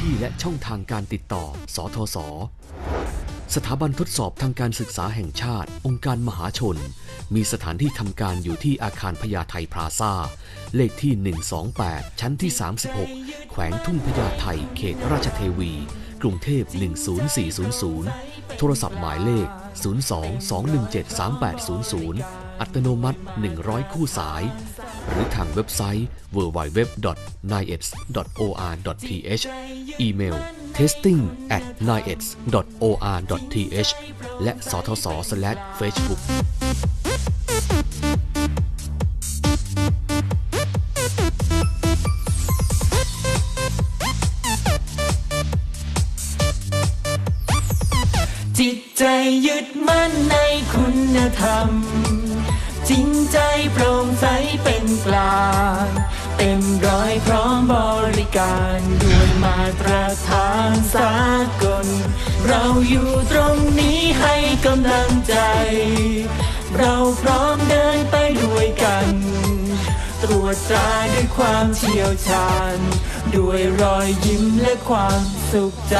ที่และช่องทางการติดต่อ สทศ สถาบันทดสอบทางการศึกษาแห่งชาติ องค์การมหาชน มีสถานที่ทำการอยู่ที่อาคารพญาไทพลาซาเลขที่ 128 ชั้นที่ 36 แขวงทุ่งพญาไทเขตราชเทวี กรุงเทพ 10400 โทรศัพท์หมายเลข 02-217-3800 อัตโนมัติ 100 คู่สาย หรือทางเว็บไซต์ www.niets.or.th อีเมล testing at niets.or.th และสทศ Facebook จิตใจยึดมั่นในคุณธรรม จริงใจโปร่งใสเป็นกลางเต็มร้อยพร้อมบริการด้วยมาตรฐานสากล เราอยู่ตรงนี้ให้กำลังใจ เราพร้อมเดินไปด้วยกัน ตรวจตราด้วยความเชี่ยวชาญ ด้วยรอยยิ้มและความสุขใจ